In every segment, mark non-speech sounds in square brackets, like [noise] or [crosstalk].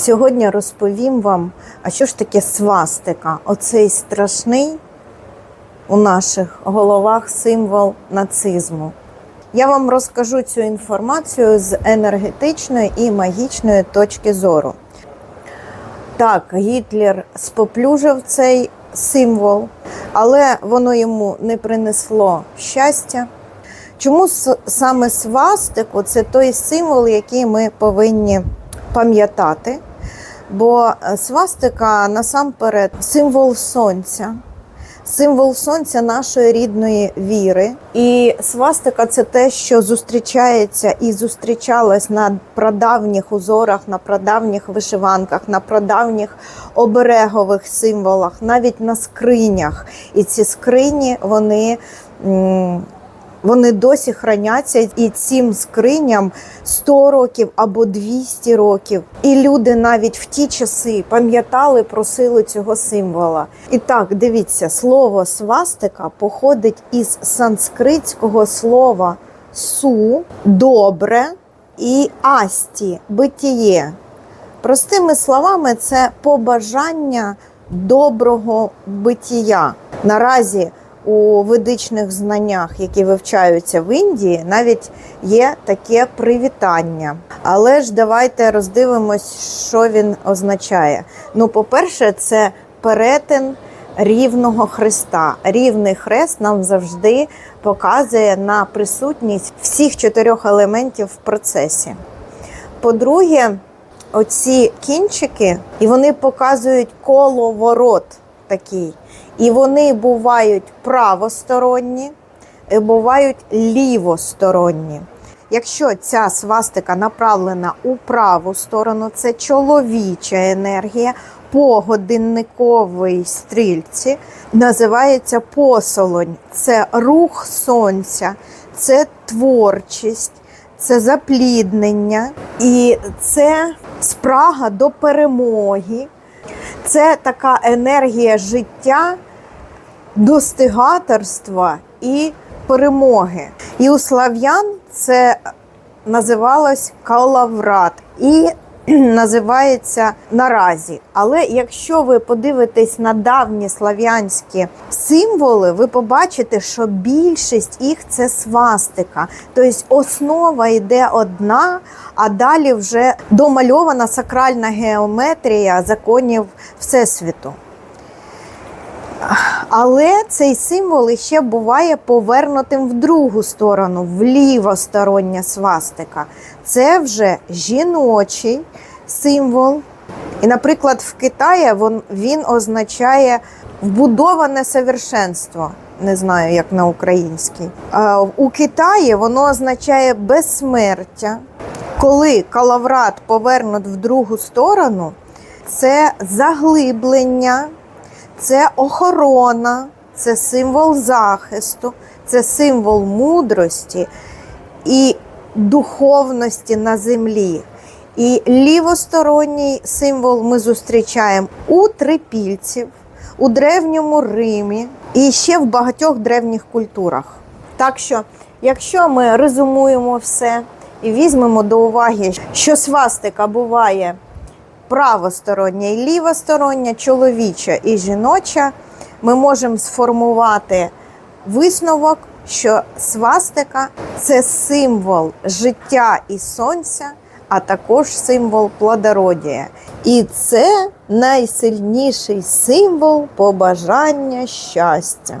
Сьогодні розповім вам, а що ж таке свастика? Оцей страшний у наших головах символ нацизму. Я вам розкажу цю інформацію з енергетичної і магічної точки зору. Так, Гітлер споплюжив цей символ, але воно йому не принесло щастя. Чому саме свастику це той символ, який ми повинні пам'ятати? Бо е, свастика насамперед символ сонця, символ сонця нашої рідної віри. І свастика це те, що зустрічається і зустрічалось на прадавніх узорах, на прадавніх вишиванках, на прадавніх оберегових символах, навіть на скринях. І ці скрині вони. Вони досі храняться, і цим скриням 100 років або 200 років. І люди навіть в ті часи пам'ятали про силу цього символа. І так, дивіться, слово свастика походить із санскритського слова су добре і асті битіє. Простими словами, це побажання доброго битія. Наразі у ведичних знаннях, які вивчаються в Індії, навіть є таке привітання. Але ж давайте роздивимось, що він означає. Ну, по-перше, це перетин рівного хреста. Рівний хрест нам завжди показує на присутність всіх чотирьох елементів в процесі. По-друге, оці кінчики, і вони показують коловорот такий. І вони бувають правосторонні, і бувають лівосторонні. Якщо ця свастика направлена у праву сторону, це чоловіча енергія по годинниковій стрільці, називається посолонь. Це рух сонця, це творчість, це запліднення і це спрага до перемоги. Це така енергія життя, достигаторства і перемоги. І у слав'ян це називалось калаврат і [clears throat] називається наразі. Але якщо ви подивитесь на давні слав'янські символи, ви побачите, що більшість їх це свастика. Тобто основа йде одна, а далі вже домальована сакральна геометрія законів Всесвіту. Але цей символ ще буває повернутим в другу сторону, в лівостороння свастика. Це вже жіночий символ. І, наприклад, в Китаї він, він означає вбудоване совершенство. Не знаю, як на українській. У Китаї воно означає безсмертя. Коли калаврат повернут в другу сторону, це заглиблення, це охорона, це символ захисту, це символ мудрості і духовності на землі. І лівосторонній символ ми зустрічаємо у трипільців, у древньому Римі і ще в багатьох древніх культурах. Так що, якщо ми резумуємо все і візьмемо до уваги, що свастика буває правостороння і лівостороння, чоловіча і жіноча, ми можемо сформувати висновок, що свастика це символ життя і сонця, а також символ плодородія. І це найсильніший символ побажання щастя.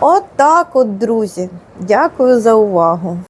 От так от, друзі. Дякую за увагу.